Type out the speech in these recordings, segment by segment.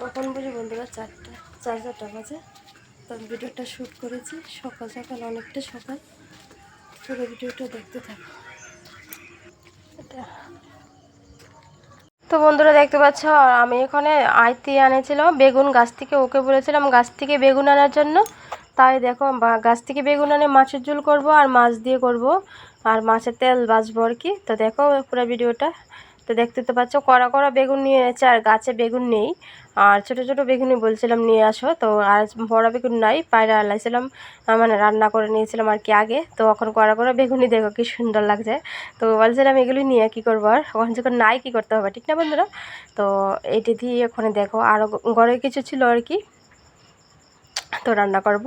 তখন বুঝি বন্ধুরা, চারটা সাড়ে চারটা বাজে। তো ভিডিওটা শ্যুট করেছি। সকাল সকাল, অনেকটা সকাল। পুরো ভিডিওটা দেখতে থাকো। তো বন্ধুরা, দেখতে পাচ্ছ, আমি এখানে আইতি আনেছিল, বেগুন গাছ থেকে। ওকে বলেছিলাম, গাছ থেকে বেগুন আনার জন্য। তাই দেখো গাছ থেকে বেগুন আনে, মাছের ঝোল করব আর মাছ দিয়ে করব। আর মাছের তেল বাছবো আর কি। তো দেখো, পুরো ভিডিওটা। তো দেখতে তো পাচ্ছ, কড়া কড়া বেগুন নিয়ে এনেছে আর গাছে বেগুন নেই। আর ছোট ছোট বেগুনই বলছিলাম নিয়ে আসো। তো আর বড় বেগুন নাই, পায়রা আলাইছিলাম মানে রান্না করে নিয়েছিলাম আর কি আগে। তো এখন কড়া কড়া বেগুনই দেখো কি সুন্দর লাগছে। তো বলছিলাম এগুলি নিয়ে কী করব আর? ওখানে যখন নাই কী করতে হবে, ঠিক না বন্ধুরা? তো এটি দিয়ে ওখানে দেখো আরও ঘরে কিছু ছিল আর কি। তো রান্না করব।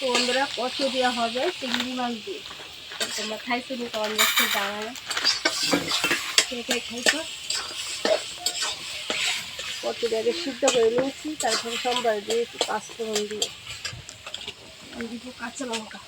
তো বন্ধুরা, কচু দেওয়া হবে, চিংড়ি মাছ দিয়ে। তোমরা খাইছো নি তোমার মুখে না। সেটাই খাইছো? আগে সিদ্ধ করে নিয়েছি, তারপরে সোমবার দিয়েছি পাঁচফোড়ন দিয়ে। আমি দিব কাঁচা লঙ্কা।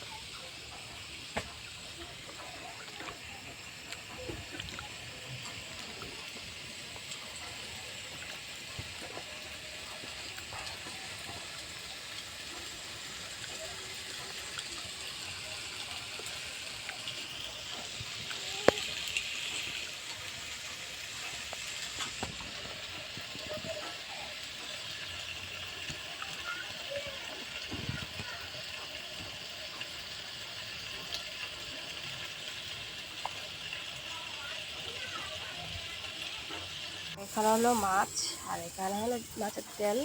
এখানে হলো মাছ, আর এখানে হলো মাছের তেল।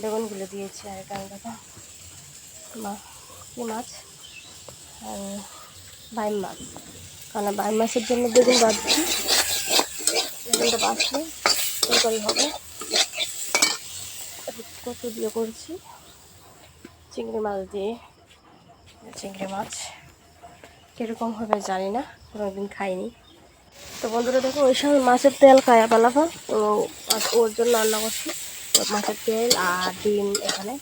বেগুনগুলো দিয়েছি, আর এখানে দেখো কি মাছ? আর বাইম মাছ। কারণ বাইম মাছের জন্য বেগুন বাঁধছি বেগুনটা বাঁচলে তরকারি হবে। কত দিয়ে করছি? চিংড়ি মাছ দিয়ে। চিংড়ি মাছ। কীরকম হবে জানি না কোনো কোনোদিন খাইনি। তো বন্ধুরা দেখো, ওই সময় মাছের তেল খায় পালাফা তো ওর জন্য রান্না করছি। মাছের তেল আর ডিম এখানে।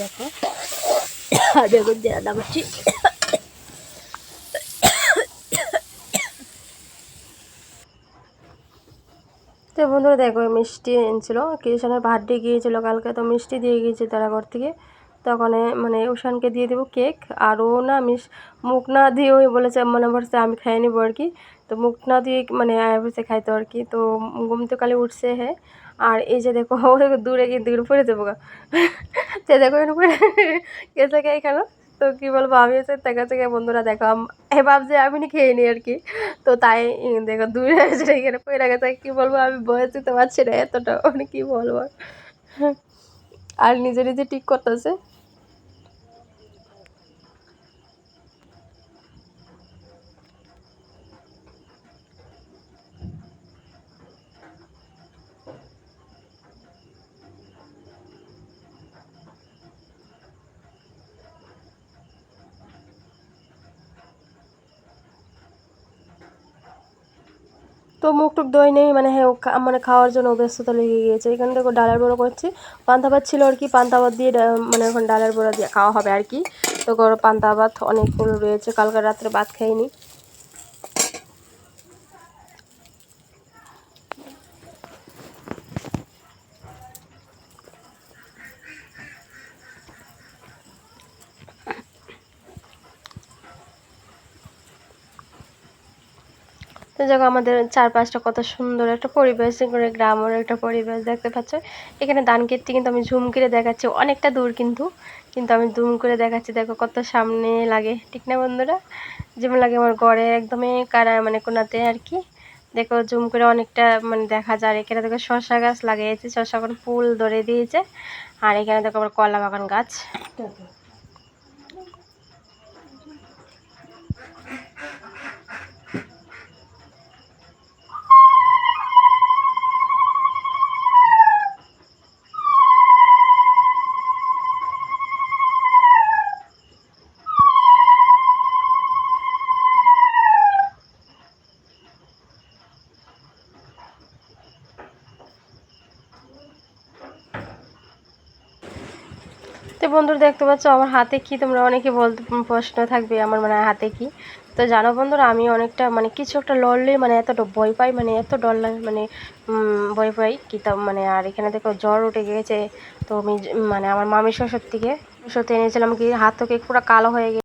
দেখো। আর বেগুন দিয়ে রান্না করছি। তো বন্ধুরা দেখো মিষ্টি এনেছিল। কৃষণের দিয়ে গিয়েছিল কালকে, তো মিষ্টি দিয়ে গিয়েছে তারা ঘর থেকে। তখন মানে উষানকে দিয়ে দেবো কেক, আর ও না মিস মুখ না দিয়ে ওই বলেছে, মনে পড়ছে আমি খাইয়ে নিবো আর কি। তো মুখ না দিয়ে মানে আয়া খাইতো আর কি। তো ঘুম তো কালে উঠছে হ্যাঁ আর এই যে দেখো, ও দেখো দূরে দূরে পড়ে দেবো গা। সে দেখো উপরে কেসে খাই খেলো তো কী বলব, আমি হচ্ছে দেখা থেকে বন্ধুরা দেখো আম- এ ভাবছে আমি নি খেয়ে নিই আর কি। তো তাই দেখো দূরে এখানে পড়ে গেছে। কী বলব, আমি বয়স দিতে পারছি না এতটা। মানে কী বলব। আর নিজে নিজে ঠিক করতেছে। তো মুখ টুক দই নেই মানে হ্যাঁ মানে খাওয়ার জন্য ব্যস্ততা লেগে গিয়েছে। এখানে দেখো ডালের বড়া করছি। পান্তা ভাত ছিল আর কি, পান্তা ভাত দিয়ে মানে এখন ডালের বড়া দিয়ে খাওয়া হবে আর কি। তো গরম পান্তা ভাত অনেকগুলো রয়েছে, কালকে রাত্রে ভাত খাইনি। তো দেখো আমাদের চারপাশটা কত সুন্দর একটা পরিবেশ করে গ্রামের একটা পরিবেশ দেখতে পাচ্ছ। এখানে ধান ক্ষেতটি কিন্তু আমি ঝুম করে দেখাচ্ছি, অনেকটা দূর কিন্তু কিন্তু আমি জুম করে দেখাচ্ছি, দেখো কত সামনে লাগে, ঠিক না বন্ধুরা? যেমন লাগে আমার ঘরে একদমই কারা মানে কোনাতে আর কি। দেখো জুম করে অনেকটা মানে দেখা যায় এখানে দেখো শসা গাছ লাগিয়েছে, শসা এখন ফুল ধরে দিয়েছে, আর এখানে দেখো আবার কলা বাগান গাছ। তো বন্ধুরা দেখতে পাচ্ছ, আমার হাতে কি তোমরা অনেকে বলতে প্রশ্ন থাকবে আমার মানে হাতে কি। তো জানো বন্ধুরা, আমি অনেকটা মানে কিছু একটা লড়লে মানে এত ভয় পাই মানে এত ডর লাগে মানে ভয় পাই কি তা মানে আর এখানে দেখো জ্বর উঠে গিয়েছে, তো আমি মানে আমার মামির শ্বশুর থেকে সত্যি এনেছিলাম কি, হাত থেকে পুরো কালো হয়ে গেছে